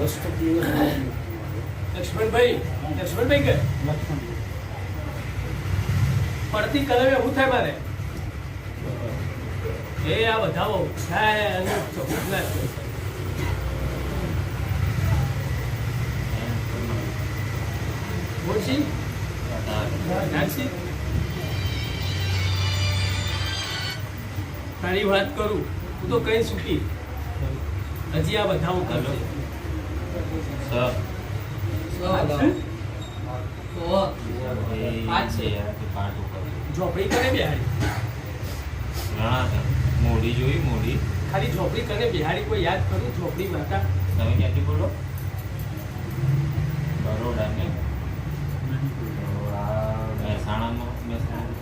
દસ તો દિવસ લક્ષ્મણભાઈ લક્ષ્મણભાઈ કે? પડતી કલમે હું થાય મારે? એ આ બધાઓ થાય અને બોલશી નાનસી તારી વાત કરું હું તો કઈ સુખી? હજી આ બધાઓ કરશે ઝોપડી કરે બિહારી મોડી જોઈ મોડી ખાલી ઝોપડી કને બિહારી કોઈ યાદ કરું ઝોપડી માતા તમે ક્યાંથી બોલો બરોડા ને મહેસાણામાં મહેસાણા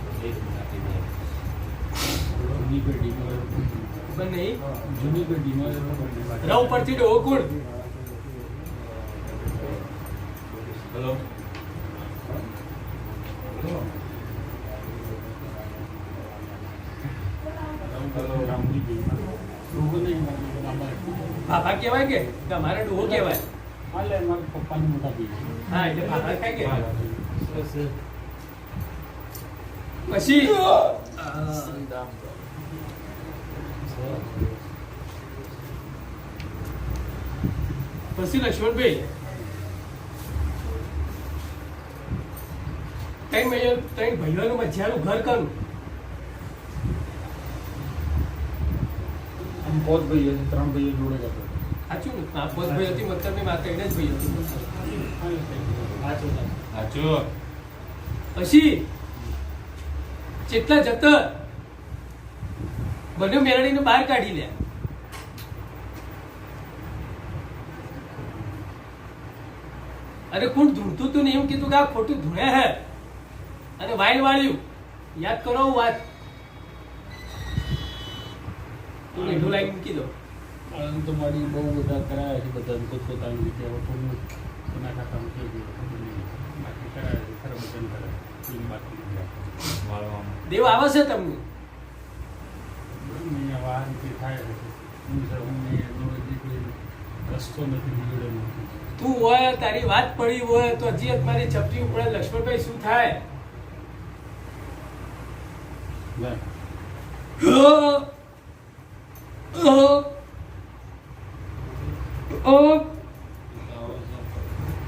જૂની પેઢીમાં રવ પરથી ડોહો હેલો ભાભા કહેવાય કે? તમારે ડોહો કહેવાય હા, એટલે ભાભા થાય કે? પછી પછી લક્ષ્મણભાઈ ત્રણ ભાઈઓ ત્રણ ભાઈઓનું મજાનું ઘર કરું આમ પોત ભાઈઓ ત્રણ ભાઈઓ જોડે જતો સાચું ને? આ પોત ભાઈ હતી મતલબ માતા એને જ ભાઈ હતી. સાચું પછી જેટલા જતર બંને મેળવીને બહાર કાઢી લે. અરે કોણ ધૂળતું તું ને એમ કીધું કે આ ખોટું ધૂણે હે? અને વાઈન વાળ્યું. યાદ કરો વાત. તું લીધું લાઈન મૂકી દો. આમ તો મારી બહુ બધા કરાયા છે બધા પોતપોતાની રીતે હવે કોઈનું એના ખાતામાં થઈ ગયું બાકી કરાયા છે ખરા કરાયા. એમ બાકી. દેવ આવે છે તમને? મેં વાહન થાય છે. હું રસ્તો નથી તું હોય તારી વાત પડી હોય તો હજી મારી ચપટી ઉપર લક્ષ્મણભાઈ શું થાય.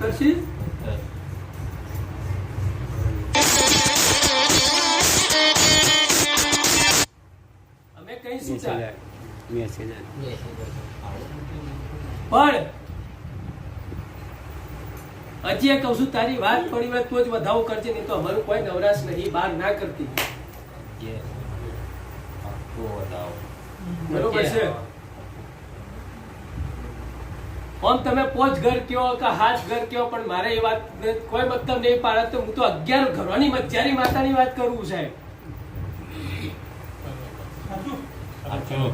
પછી અમે કઈ શું પણ હજી કહું છું તારી વાત થોડી વાત તો જ વધાવો કરજે નહીં તો અમારું કોઈ નવરાશ નહીં બહાર ના કરતી. કે બરોબર છે. આમ તમે પોચ ઘર કયો કે હાથ ઘર કયો પણ મારે એ વાત કોઈ મતલબ નહીં પાડે તો હું તો અગિયાર ઘરોની મધ્યારી માતાની વાત કરું સાહેબ.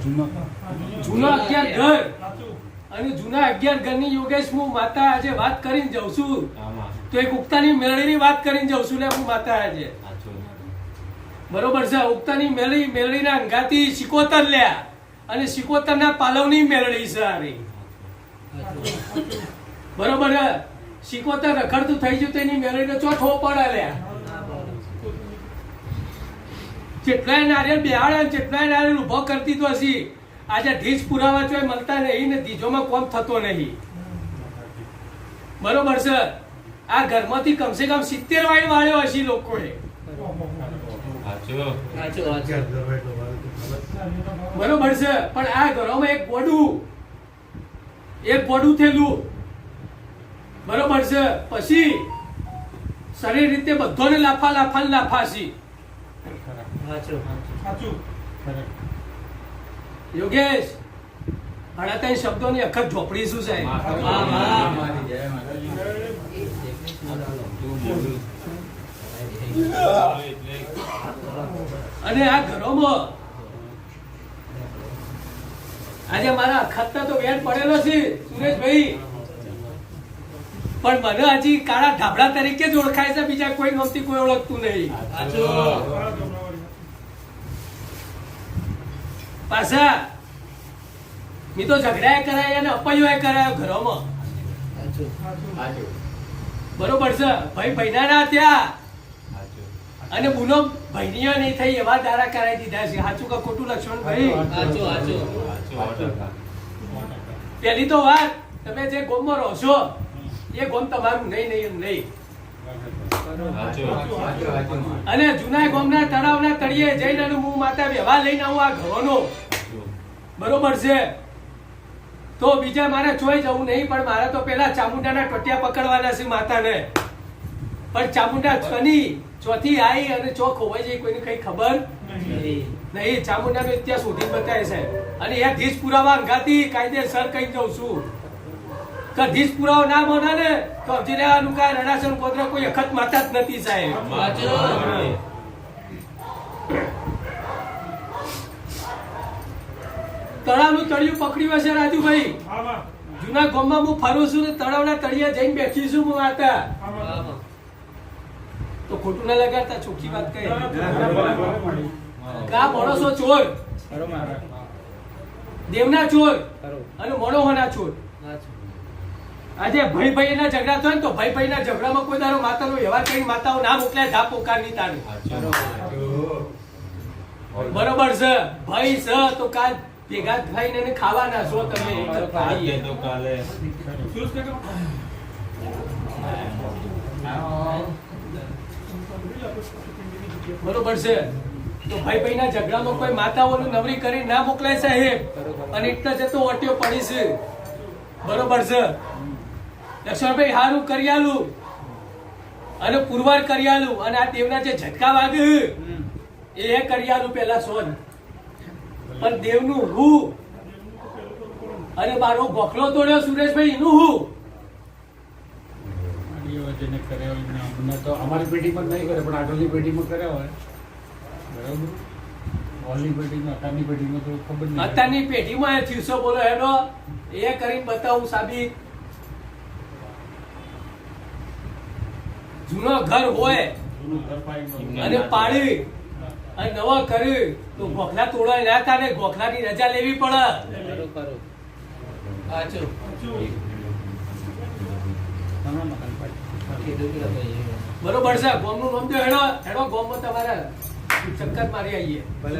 જૂના જૂના અગિયાર ઘર. અને જૂના અગિયાર ઘરની યોગેશ હું માતા આજે વાત કરીને જાઉં છું. તો એક ઉક્તાની મેળવીની વાત કરીને જાઉં છું ને હું માતા આજે. બરોબર છે, ઉગતાની મેળવી મેળવીના અંગાથી સિકોતર લ્યા. અને સિકોતરના પાલવની મેળવી છે બરોબર છે? સિકોતર રખડતું થઈ ગયું તેની મેળવીને ચોથો પડે લ્યા. જેટલાય નારિયેલ બિહાડે જેટલાય નારિયેલ ઊભો કરતી તો હશી. આજે ઢીજ પુરાવા ચોય મળતા નહીં ને ધીજોમાં કોમ થતો નહીં. બરોબર છે? આ ઘરમાંથી કમસે કમ સિત્તેર વાઈન વાળ્યો હશે લોકોએ. બરોબર છે. પણ આ ઘરોમાં એક ગોડું એક ગોડું થયેલું બરોબર છે પછી શરીર રીતે બધાને લાફા લાફા ને લાફા છે ખરેખર. ત્યાં શબ્દો ની અખત ઝોપડી શું છે? અને આ ઘરોમાં. આજે મારા અખતના તો વેર પડેલો છે સુરેશભાઈ. પણ મને હજી કાળા ધાબળા તરીકે જ ઓળખાય છે બીજા કોઈ નોમથી કોઈ ઓળખતું નહીં. પાછા મેં તો ઝઘડા કરાય અને અપૈયો કરાયો ઘરોમાં. બરોબર છે ભાઈ ભાઈના ત્યાં. અને બુનો ભાઈનીઓ નહીં થઈ એવા દારા કરાવી દીધા છે. સાચું કે ખોટું લક્ષ્મણભાઈ સાચું, સાચું. ટકા. પહેલી તો વાત તમે જે ગોમમાં રહો છો એ ગોમ તમારું નહીં નહીં નહીં. અને જૂના ગોમના તળાવના તળિયે જઈને અને હું માતા વ્યવહાર લઈને આવું આ ઘરોનો. બરોબર છે? તો બીજા મારે જોઈ જવું નહીં પણ મારે તો પેલા ચામુંડાના ટોટિયા પકડવાના છે માતાને. પણ ચામુંડા છની ચોથી આવી અને ચો ખોવાઈ જઈ કોઈને કઈ ખબર નહીં. ચામુંડાનો ઇતિહાસ શોધી બતાવે છે. અને એ ધીજ પુરાવા અંગાથી કાયદેસર કહી દઉં છું. કે ધીજ પુરાવો ના મોના ને તો હજી લેવાનું કાંઈ કોતરા કોઈ અખત માતા જ નથી સાહેબ. તળાવનું તળિયું પકડ્યું હશે રાજુભાઈ? જૂના ગામમાં હું ફરું છું ને તળાવના તળિયા જઈને બેઠી છું હું માતા. તો ખોટું ના લગાડતા ચોખ્ખી વાત કહી. કા માણસો ચોર? દેવના ચોર. અને મોડોહોના ચોર. આજે ભાઈ ભાઈ ના ઝઘડા થાય ને તો ભાઈ ભાઈ ના ઝઘડામાં કોઈ દારો માતાનો વ્યવહાર કરી માતાઓ ના મોકલે ધા પોકારની તારું સાચું. બરોબર છે. ભાઈ છે તો કાલ ભેગા થઈને એને ખાવાના છો તમે. કાલે બરોબર છે? તો ભાઈ ભાઈ ના ઝઘડામાં કોઈ માતાઓનું નવરી કરી ના મોકલાય સાહેબ. અને એટલે જતો ઓટ્યો પડી છે. બરોબર છે? લક્ષ્મણભાઈ હારું કરી આલું. અને પુરવાર કરી આલું. અને આ દેવના જે ઝટકા વાગ્યું એ કરી આલું પેલા સોન. પણ દેવનું હું અને મારો ગોખલો તોડ્યો સુરેશભાઈ એનું હું? જેને કર્યા હોય એમને અમને તો અમારી પેઢીમાં નહીં કરે પણ આગળની પેઢીમાં કર્યા હોય. બરાબર? ઓલની પેઢીમાં અત્યારની પેઢીમાં તો ખબર નહીં. અત્યારની પેઢીમાં એ થયું બોલો એનો? એ કરીને બતાવું સાબિત. જૂનો ઘર હોય અને પાડી અને નવા કરે તો ગોખલા તોડાય ના તારે ગોખલાની રજા લેવી પડે ઘણા મકાન પાડી બરોબર છે ગોમનું નામ દો હેડો હેડો ગોમમાં તમારે ચક્કર મારી આવીએ. ભલે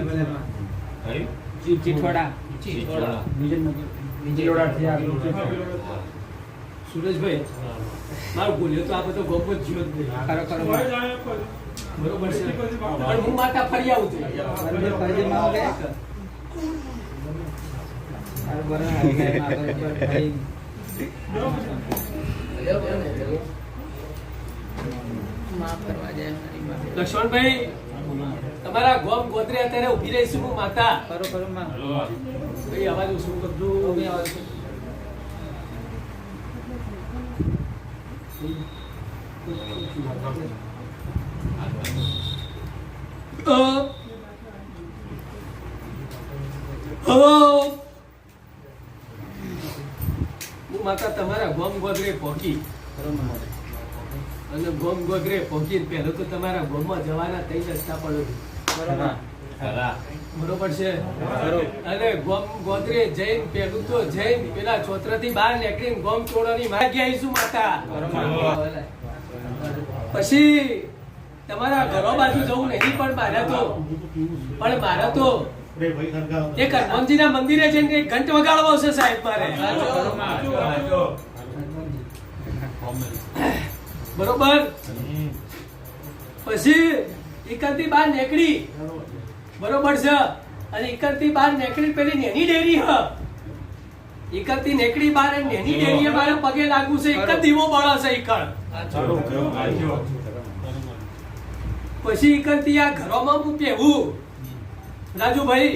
ચીઠોડા આગળ છે. સુરેશભાઈ મારું બોલ્યો તો આ બધો ગોમો જ જ્યો જ બરોબર છે. પણ હું માતા ફરી આવું છું. લક્ષ્મણભાઈ તમારા ગોમ ગોત્રે અત્યારે ઊભી રહીશું માતા. ભાઈ અવાજ શું બધું અ. અ. હું માતા તમારા ગોમ ગોદરે પહોંચી. અને ગોમ ગોગરે પહોંચી પહેલો તો તમારા ગોમમાં જવાના થઈ રસ્તા પડો. બરોબર? છે? અને ગોમ ગોદરે જૈન પેલું તો જૈન પેલા છોત્રથી બહાર નીકળીને ગોમ ચોરોની માગી આવીશું માતા? પછી તમારા ઘરો બાજુ જવું નહીં પણ મારે તો પણ મારે તો એક હનુમાનજીના મંદિરે જઈને એક ઘંટ વગાડવો છે સાહેબ મારે. બરોબર. પછી એકલથી બહાર નીકળી. બરોબર છે? અને એકલથી બહાર નીકળી પેલી નેની ડેરી હ. એકલથી નીકળી બહાર નેની ડેરી મારે પગે લાગુ છે. એક જ દીવો બળો છે એકર પછી એકલથી આ ઘરોમાં હું પહેવું રાજુભાઈ.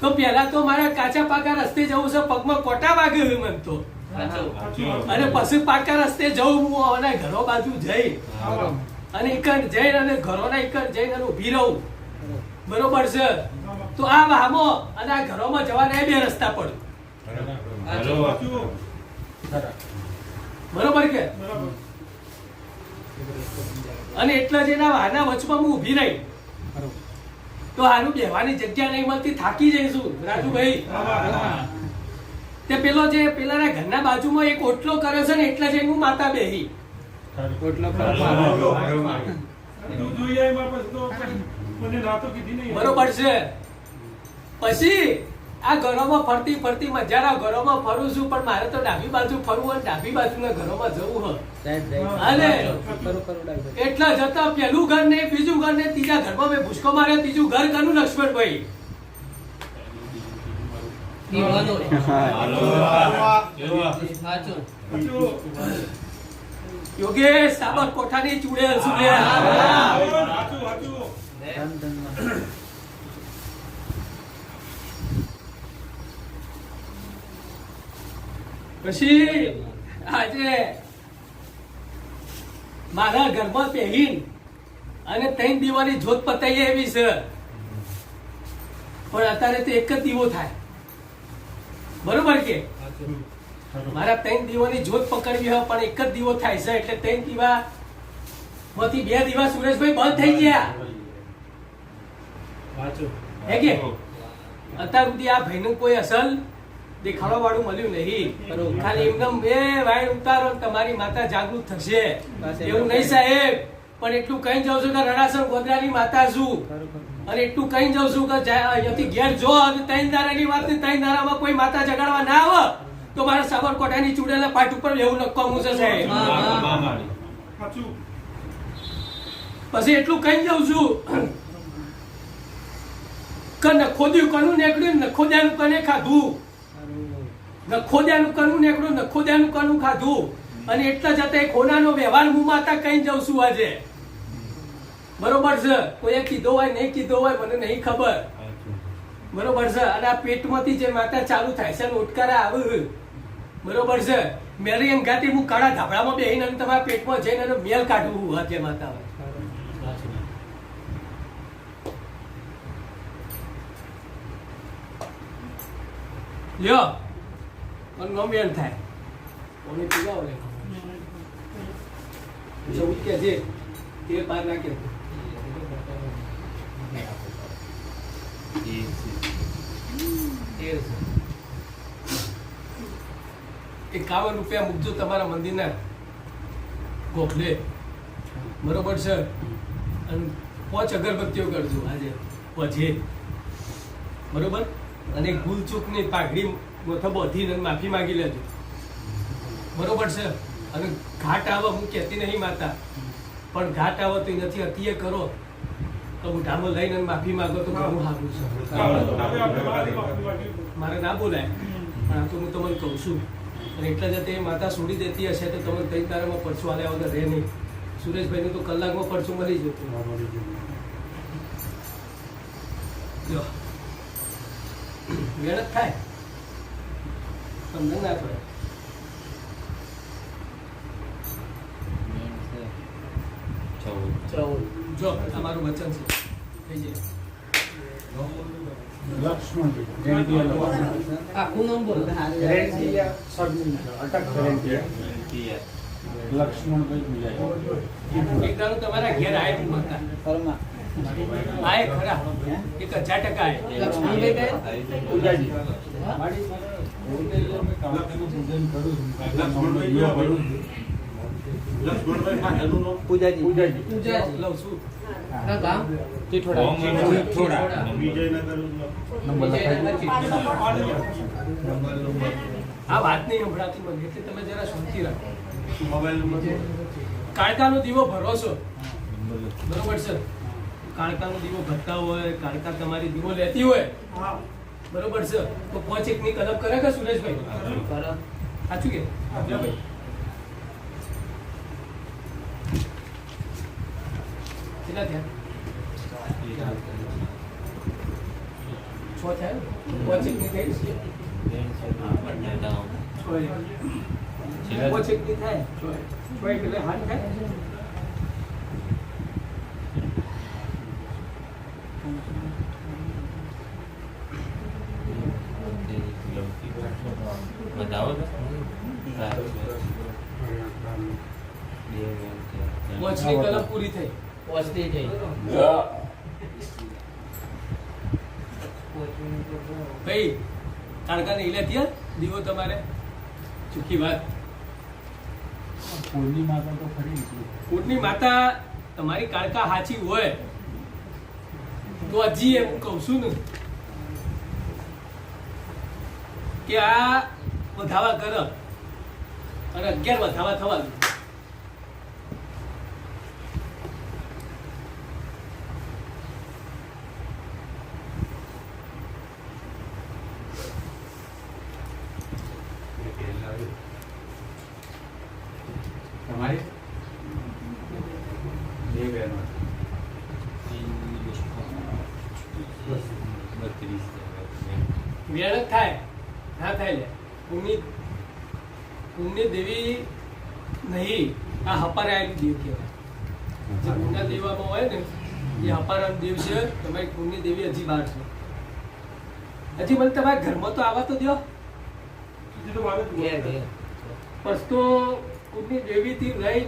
તો પહેલા તો મારે કાચા પાકા રસ્તે જવું છે પગમાં કોટા વાગે મને તો. અને પછી પાકા રસ્તે જવું હું અને ઘરો બાજુ જઈ અને એક જઈને અને ઘરોના એકણ જઈને અને ઊભી રહું બરોબર છે તો આ વામો અને આ ઘરોમાં જવાના એ બે રસ્તા પડે બરોબર. કે અને એટલે જ એના વાહના વચમાં હું ઊભી રહી. તો આનું બેહવાની જગ્યા નહીં મળતી થાકી જઈશું. રાજુભાઈ. તે પેલો જે પેલાના ઘરના બાજુમાં એક ઓટલો કર્યો છે ને એટલે જઈને હું માતા બેહી. ઓટલો બરોબર છે. પછી આ ઘરોમાં ફરતી ફરતી મજાના ઘરોમાં ફરું છું પણ મારે તો ડાબી બાજુ ફરવું અને ડાબી બાજુના ઘરોમાં જવું હોય. અને એટલા જતા પેલું ઘર ને બીજું ઘર ને ત્રીજા ઘરમાં મેં ભૂસકો માર્યો ત્રીજું ઘર કનું લક્ષ્મણભાઈ? યોગેશ સાબર કોઠાની ચૂડેલ સુલ્યા વાંચું વાંચું પછી આજે મારા ઘરમાં પહેરીન અને ત્રણ દીવાની જોત પતાઈ એવી છે. પણ અત્યારે તો એક જ દીવો થાય. બરોબર કે? મારા ત્રણ દીવાની જોત પકડવી હોય પણ એક જ દીવો થાય છે એટલે ત્રણ દીવા માંથી બે દીવા સુરેશભાઈ બંધ થઈ ગયા. હે કે? અત્યાર સુધી આ ભાઈનું કોઈ અસલ દેખાડવા વાળું મળ્યું નહીં. ખાલી એમનેમ એ વાયર ઉતારો તમારી માતા જાગૃત થશે. એવું નહીં સાહેબ. પણ એટલું કહી જાઉં છું કે રણાસર ગોધરાની માતા છું. અને એટલું કહી જાઉં છું કે અહીંયાથી ઘેર જો અને ત્રણ દારાની વાત ત્રણ દારામાં કોઈ માતા જગાડવા ના આવે તો મારા સાબરકોટાની ચૂડેલા પાટ ઉપર એવું નક્કામું છે સાહેબ. પછી એટલું કઈ જાઉં છું કે નખોદ્યું કનું નીકળ્યું ને નખોદ્યાનું કને ખાધું? નખોદ્યાનું કનું નીકળ્યું નખોદ્યાનું કનું ખાધું. અને એટલા જતા એ ખોનાનો વ્યવહાર હું માતા કઈ જાઉં છું આજે. બરોબર છે? કોઈએ કીધો હોય, નહીં કીધો હોય, મને નહીં ખબર. બરોબર છે? અને આ પેટમાંથી જે માતા ચાલુ થાય છે ઉટકારા આવે બરોબર છે? મેરી અંગાથી હું કાળા ધાબળામાં બેહીને અને તમારા પેટમાં જઈને એનો મેલ કાઢવું આજે માતા લ્યો મને નો મેળ થાય કોને પીવાઓ લે ચૌદ કે છે તેર પાર નાખે. એકાવન રૂપિયા મૂકજો તમારા મંદિરના. ગોખલે. બરોબર છે? અને પાંચ અગરબત્તીઓ કરજો. આજે. પછી બરોબર? અને ભૂલ ચૂકની પાઘડી બોધીને માફી માંગી લેજો. બરોબર છે? અને ઘાટ આવે હું કહેતી નહીં માતા. પણ ઘાટ આવે તો નથી અતિએ કરો. તો હું ઢામો લઈને માફી માંગો તો હું સારું છે. મારે ના બોલાય. પણ આ તો હું તમને કહું છું. અને એટલા જ તે માતા છોડી દેતી હશે તો તમને કઈ તારામાં પરચું આલ્યા વગર રહે નહીં. સુરેશભાઈનું તો કલાકમાં પરચું મળી જતું. મહેનત થાય. તમને ના પડે. જો તમારું વચન છે. થઈ જાય આખું નામ બોલો? તમારા ઘેર આય માતા. આય ખરા. એક હજાર ટકા આય? પૂજાજી. આ વાત નહીં સંભળાતી મને એટલે તમે જરા શાંતિ રાખો કાળકાનો દીવો ભરો છો? બરોબર છે. કાળકાનો દીવો ભરતા હોય, કાળકા તમારી દીવો લેતી હોય બરોબર છે. તો પાંચ એકની કલમ કરે કે સુરેશભાઈ? સાચું કે? ભાઈ. કેટલા થયા? છ થયા? પાંચ એક ની થઈ છ એક. ની થાય? છ છ એક એટલે હાથ થાય બતાવો તો પાંચની કલમ પૂરી થઈ. પહોંચતી થઈ ભાઈ તાડકા નહીં લેતી દીવો તમારે? ચૂકી વાત. કોળની માતા તો ખરી જ. માતા તમારી કાળકા હાચી હોય. તો હજી એમ હું કહું છું ને કે આ વધાવા કર. અને અગિયાર વધાવા થવા દે તમારી બે બહેનો બત્રીસ વેળક થાય ના થાય લે. પુણ્ય પુણ્ય દેવી નહીં આ હપારાયેલી દેવ કહેવાય. જે પુણ્ય દેવામાં હોય ને એ હપારાનો દેવ છે તમારી પુણ્ય દેવી હજી બહાર છે. હજી મને તમારા ઘરમાં તો આવવા તો દો. હજી તો પુણ્ય દેવીથી લઈ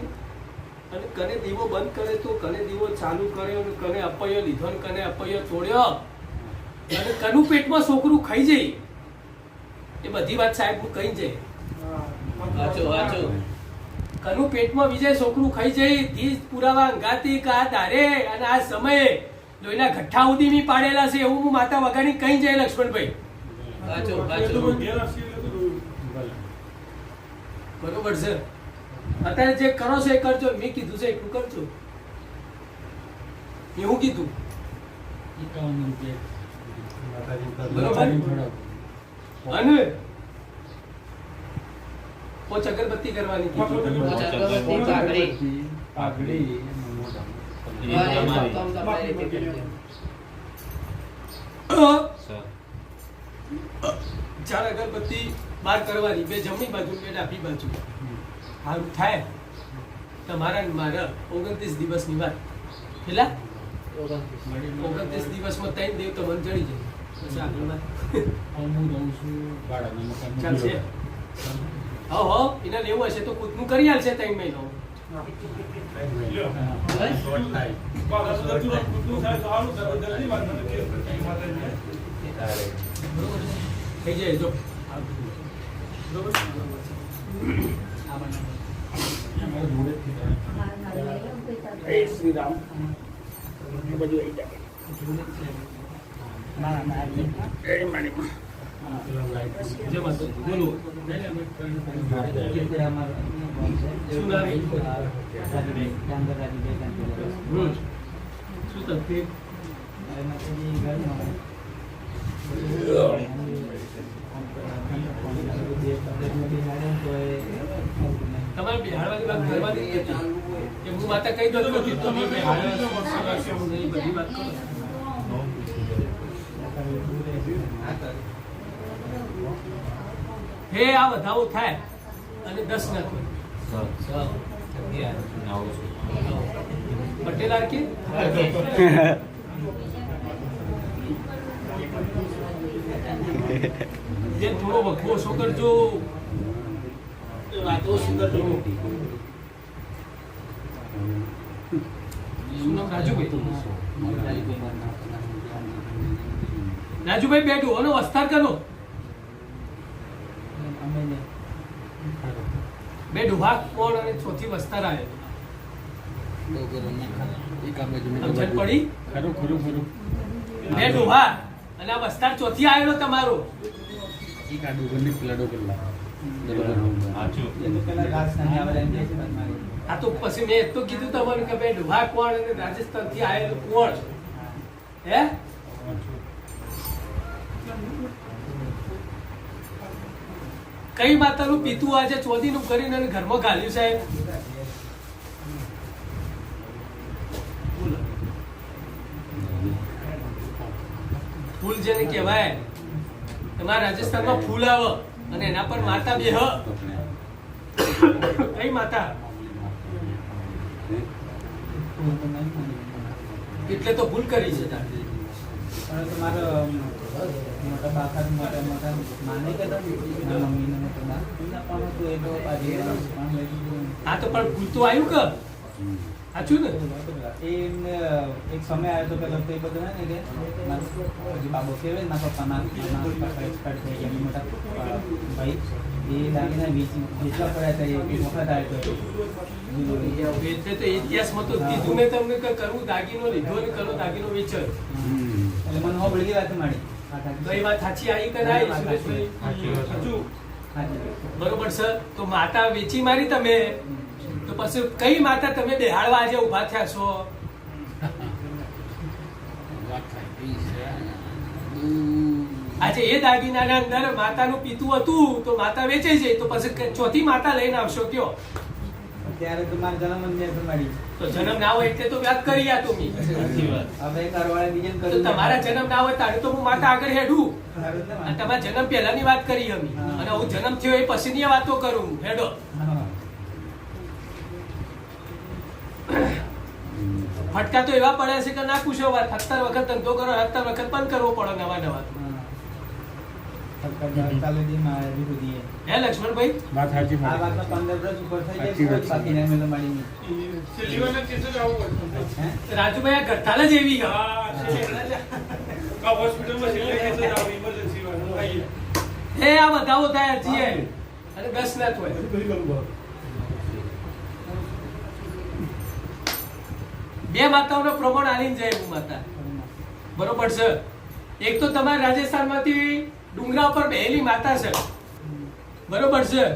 અને કને દીવો બંધ કરે તો કને દીવો ચાલુ કર્યો અને કને અપયો લીધો કને અપયો તોડ્યો? અને કનું પેટમાં છોકરું ખાઈ જાય. એ બધી વાત સાહેબ હું કહી જાય. વાંચો વાંચો. કનું પેટમાં વિજય છોકરું ખાઈ જાય ધીજ પુરાવા અંગાતી કા તારે અને આ સમયે લોહીના ગઠ્ઠા ઉદી મી પાડેલા છે એવું હું માતા વગાડી કહી જાય લક્ષ્મણભાઈ. વાંચો વાંચો. બરોબર છે. અત્યારે જે કરો છો એ કરજો. મેં કીધું છે એટલું કરજો. એવું કીધું? એકાવન રૂપિયા. અને પોચ અગરબત્તી કરવાની. કીધું અગરબત્તી. અગરબત્તી, પાઘડી. પાઘડી. ચાર અગરબત્તી બાર કરવાની. બે જમણી બાજુ બે ડાબી બાજુ. સારું થાય. તમારા મારા ઓગણત્રીસ દિવસની વાત. કેટલા ઓગણત્રીસ. દિવસમાં ત્રણ દેવ તો મન જડી જાય. પછી આગળ હું રહું છું ભાડાના. ચાલશે હો હો એને લેવું હશે તો ખુદનું કરી આલશે ત્રણ મહિનો? થઈ જાય જો બરોબર પેલા લાઈટ. જય તમારે બિહાડવાની વાત કરવાની કે હું માતા કહી દઉં તો તમે નહીં બધી વાત કરો. હે આ વધાવો થાય. અને દસ નથી. પટેલ આરકે જે થોડો વખવો શો કરજો વાતો સુંદર જો. રાજુભાઈ? રાજુભાઈ બેઠું અને વસ્તાર કરો. બે ડુહાક કોણ અને ચોથી વસ્તાર આવ્યો પડી? ખરું ખરું ખરું બે ડોહા અને આ વસ્તાર ચોથી આવેલો તમારો. આ તો પછી મેં એટલું કીધું તમારું કે બે ડોહા કોણ અને રાજસ્થાનથી આવેલો કોણ? હે? કઈ માતાનું પીતું આજે ચોથી નું કરીને અને ઘરમાં ઘાલ્યું સાહેબ ફૂલ જેને કહેવાય, તમારા રાજસ્થાનમાં ફૂલ આવે અને એના પર માતા બેહ. કઈ માતા? એટલે તો ભૂલ કરી છે તારે. મોટા બાપા મોટા મોટા માને કે મમ્મીને મોટા હતું એ તો આ તો પણ ભૂલ તો આવ્યું કે? સાચું ને? એ એક સમય આવ્યો તો પેલો તો એ બધું હે ને કે મારા હજી બાબો કેવે ને મારા પપ્પા મારા પપ્પા એક્સપર્ટ થઈ ગયા મોટા ભાઈ. એ દાગીના વેચી વેચવા પડ્યા હતા એ વખત આવ્યો તો એટલે તો ઇતિહાસમાં તો કીધું ને તમને કે કરવું દાગીનો લીધો ને કરો દાગીનો વેચો. એટલે મને હો બળી વાત માડી એ વાત સાચી આવી કે ના સુરેશભાઈ બરોબર સર તો માતા વેચી મારી તમે? તો પછી કઈ માતા તમે બેહાડવા આજે ઊભા થયા છો? આજે એ દાગીનાના અંદર માતાનું પીતું હતું તો માતા વેચે છે તો પછી ચોથી માતા લઈને આવશો કયો? ત્યારે તમારે જન્મ નહીં તો જન્મ ના હોય એટલે તો વ્યાજ કરી આ તમે હવે ઘરવાળા બીજે ને તો તમારા જન્મ ના હોય તારે તો હું માતા આગળ હેડું. અને તમારા જન્મ પહેલાની વાત કરી અમે. અને હું જન્મ થયો એ પછીની વાતો કરું હેડો. ફટકા તો એવા પડ્યા છે કે ના પૂછો વાત. સત્તર વખત ધંધો કરો સત્તર વખત બંધ કરવો પડે નવા નવા હા. માતાઓ નો લક્ષ્મણભાઈ? વાત સાચી આ વાતનો વર્ષ ઉપર થઈ મારી નહીં. કેસ? રાજુભાઈ જ એવી હા. હોસ્પિટલમાં કેસ આઈએ. થાય અને ના બે માતાઓનો પ્રમાણ આલીને જાય એવું માતા. બરોબર છે. એક તો તમારા રાજસ્થાનમાંથી ડુંગરા ઉપર બેહેલી માતા છે. બરોબર છે?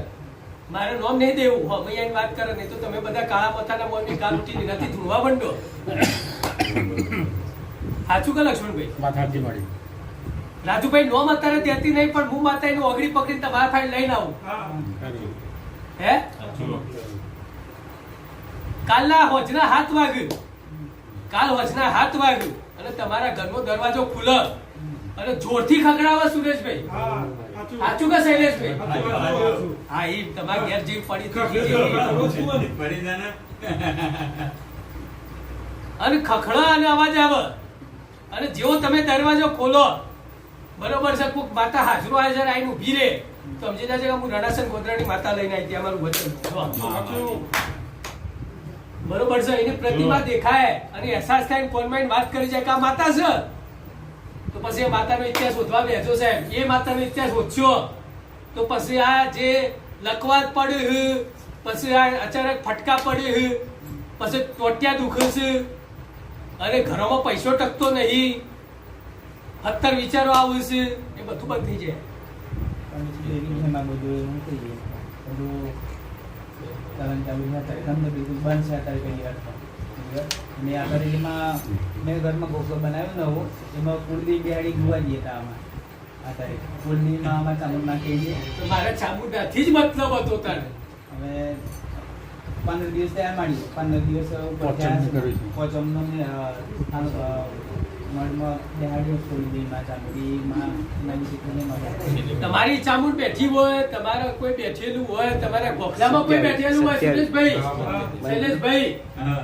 મારે નોમ નહીં દેવું. હો મૈયાની વાત કરે નહીં તો તમે બધા કાળા મથાના મોરની કાલ ઉઠી નથી ધૂળવા મંડો. સાચું કે લક્ષ્મણભાઈ? વાત મળી રાજુભાઈ નોમ અત્યારે દેતી નહીં પણ હું માતા એનું ઓગળી પકડીને તમારા ફાઈલ લઈને આવું. હા. કાલના હોજના હાથ વાગ્યું કાલ હોજના હાથ વાગ્યું અને તમારા ઘરનો દરવાજો ખુલે અને જોરથી ખખડાવે સુરેશભાઈ. સાચું. કે શૈલેષભાઈ. હા એ તમારા ઘેર જેવી પડી અને ખખડા અને અવાજ આવે. અને જેવો તમે દરવાજો ખોલો બરોબર છે કોઈક માતા હાજરો હાજર આઈ ઊભી રહે તો સમજી જશે કે હું રણાસન ગોધરાની માતા લઈને આવી હતી અમારું વચન બરોબર છે એની પ્રતિમા દેખાય અને અહેસાસ થાય કોનમાં વાત કરી જાય કે આ માતા છે? તો પછી એ માતાનો ઇતિહાસ શોધવા બેસો સાહેબ એ માતાનો ઇતિહાસ શોધશો તો પછી આ જે લકવાત પડ્યું પછી આ અચાનક ફટકા પડ્યું પછી ટોટિયા દુખે છે, અને ઘરોમાં પૈસો ટકતો નહીં. અત્તર વિચારો આવું છે, એ બધું બંધ થઈ જાય. બંધ છે. અને આ કરેલીમાં મેં ઘરમાં ગોખલો બનાવ્યો નવો. એમાં કુળદી બિહાડી ગુવા જઈએ હતા આમાં. અત્યારે કુળદીમાં આમાં ચામુંડ નાખીએ છીએ તો મારે ચામુંડાથી જ મતલબ હતો તારે. હવે પંદર દિવસ ત્યાં માંડી પંદર દિવસ. પોચમનો મેં, તમારી ચામુંડ બેઠી હોય તમારે કોઈ બેઠેલું હોય તમારા ગોખલામાં કોઈ બેઠેલું હોય શૈલેષભાઈ. શૈલેષભાઈ. હા.